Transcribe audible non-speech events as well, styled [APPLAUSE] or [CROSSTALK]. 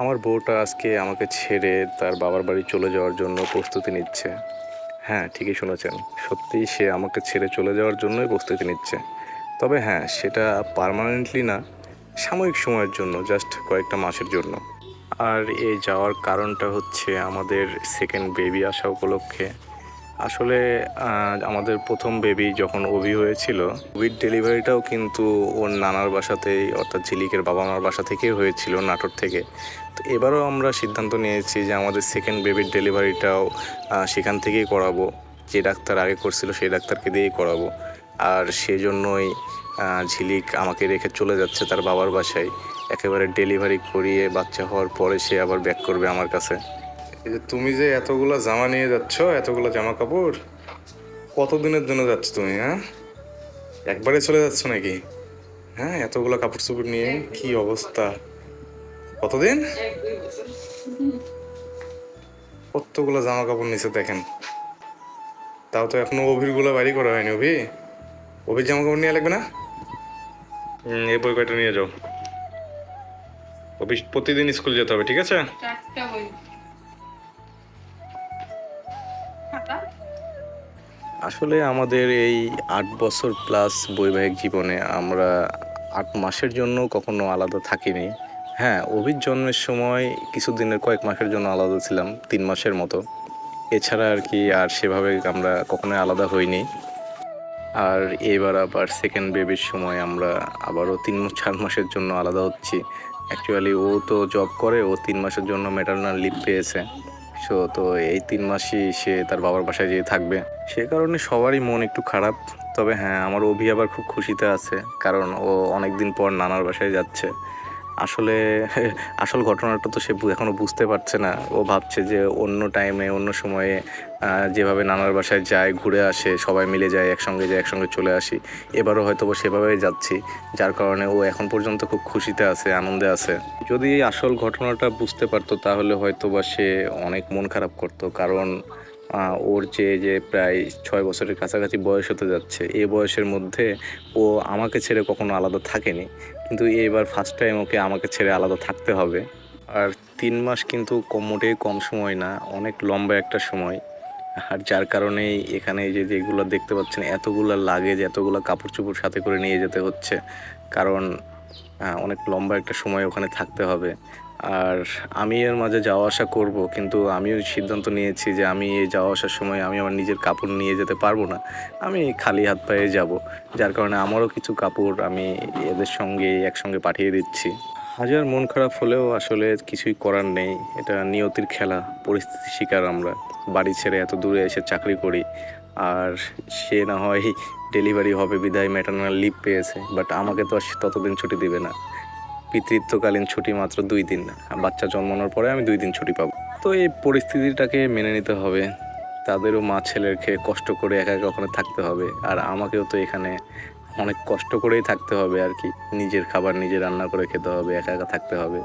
আমার বউটা আজকে আমাকে ছেড়ে তার বাবার বাড়ি চলে যাওয়ার জন্য প্রস্তুতি নিচ্ছে। হ্যাঁ ঠিকই শুনেছেন। সত্যিই সে আমাকে ছেড়ে চলে যাওয়ার জন্যই প্রস্তুতি নিচ্ছে। তবে হ্যাঁ সেটা পারমানেন্টলি না, সাময়িক সময়ের জন্য জাস্ট কয়েকটা মাসের জন্য। আর এ যাওয়ার কারণটা হচ্ছে আমাদের সেকেন্ড বেবি আসা উপলক্ষে আসলে আমাদের প্রথম বেবি যখন অভি হয়েছিল উইথ ডেলিভারিটাও কিন্তু ওর নানার বাসাতেই, অর্থাৎ ঝিলিকের বাবা মার বাসা থেকেই হয়েছিল নাটোর থেকে। তো এবারও আমরা সিদ্ধান্ত নিয়েছি যে আমাদের সেকেন্ড বেবির ডেলিভারিটাও সেখান থেকেই করাবো। যে ডাক্তার আগে করছিল, সেই ডাক্তারকে দিয়েই করাবো। আর সেজন্যই ঝিলিক আমাকে রেখে চলে যাচ্ছে তার বাবার বাসায়। একেবারে ডেলিভারি করিয়ে বাচ্চা হওয়ার পরে সে আবার ব্যাক করবে আমার কাছে। এই যে তুমি যে এতগুলো জামা নিয়ে যাচ্ছ এতগুলো জামা কাপড় কতদিনের জন্য যাচ্ছ তুমি হ্যাঁ? একবারে চলে যাচ্ছ নাকি? হ্যাঁ এতগুলো কাপড় চোপড় নিয়ে কি অবস্থা? কতদিন? কতগুলো জামা কাপড় নিচে দেখেন। তাও তো এখনও অভিরগুলো বাড়ি করা হয়নি অভি। অভির জামা কাপড় নিয়ে লাগবে না? এই বই কয়টা নিয়ে যাও। অফিস প্রতিদিন স্কুল যেতে হবে ঠিক আছে? আসলে আমাদের এই আট বছর প্লাস বৈবাহিক জীবনে আমরা আট মাসের জন্য কখনো আলাদা থাকিনি। হ্যাঁ অভির জন্মের সময় কিছুদিনের কয়েক মাসের জন্য আলাদা ছিলাম, তিন মাসের মতো। এছাড়া আর কি আর সেভাবে আমরা কখনোই আলাদা হইনি। আর এবার আবার সেকেন্ড বেবির সময় আমরা আবারও তিন চার মাসের জন্য আলাদা হচ্ছি। অ্যাকচুয়ালি ও তো জব করে, ও তিন মাসের জন্য ম্যাটারনাল লিভ পেয়েছে। সো তো এই তিন মাসই সে তার বাবার বাসায় যেয়ে থাকবে। সে কারণে সবারই মন একটু খারাপ। তবে হ্যাঁ আমার অভি আবার খুব খুশিতে আছে। কারণ ও অনেকদিন পর নানার বাসায় যাচ্ছে। আসলে [LAUGHS] আসল ঘটনাটা তো সে এখনও বুঝতে পারছে না। ও ভাবছে যে অন্য টাইমে অন্য সময়ে যেভাবে নানার বাসায় যায়, ঘুরে আসে, সবাই মিলে যায় একসঙ্গে যায় একসঙ্গে চলে আসি, এবারও হয়তো সেভাবেই যাচ্ছি। যার কারণে ও এখন পর্যন্ত খুব খুশিতে আছে, আনন্দে আছে। যদি আসল ঘটনাটা বুঝতে পারতো, তাহলে হয়তো বা সে অনেক মন খারাপ করতো। কারণ ওর যে যে প্রায় ছয় বছরের কাছাকাছি বয়স হতে যাচ্ছে এই বয়সের মধ্যে ও আমাকে ছেড়ে কখনো আলাদা থাকেনি। কিন্তু এবার ফার্স্ট টাইম ওকে আমাকে ছেড়ে আলাদা থাকতে হবে। আর তিন মাস কিন্তু কম, মোটেই কম সময় না, অনেক লম্বা একটা সময়। আর যার কারণেই এখানে যে যেগুলো দেখতে পাচ্ছেন, এতগুলো লাগেজ এতগুলো কাপড় চোপড় সাথে করে নিয়ে যেতে হচ্ছে। কারণ অনেক লম্বা একটা সময় ওখানে থাকতে হবে। আর আমি এর মাঝে যাওয়া আসা করব, কিন্তু আমিও সিদ্ধান্ত নিয়েছি যে আমি এই যাওয়া আসার সময় আমি আমার নিজের কাপড় নিয়ে যেতে পারব না। আমি খালি হাত পায়ে যাব। যার কারণে আমারও কিছু কাপড় আমি এদের সঙ্গে একসঙ্গে পাঠিয়ে দিচ্ছি। হাজার মন খারাপ হলেও আসলে কিছুই করার নেই। এটা নিয়তির খেলা, পরিস্থিতি শিকার আমরা। বাড়ি ছেড়ে এত দূরে এসে চাকরি করি। আর সে না হয় ডেলিভারি হবে, বিদায় ম্যাটারনাল লিভ পেয়েছে। বাট আমাকে তো আর ততদিন ছুটি দিবে না। পিতৃত্বকালীন ছুটি মাত্র দুই দিন বাচ্চা জন্মানোর পরে আমি দুই দিন ছুটি পাবো। তো এই পরিস্থিতিটাকে মেনে নিতে হবে। তাদেরও মা ছেলের খেয়ে কষ্ট করে একা একা ওখানে থাকতে হবে। আর আমাকেও তো এখানে অনেক কষ্ট করেই থাকতে হবে আর কি। নিজের খাবার নিজে রান্না করে খেতে হবে, একা একা থাকতে হবে।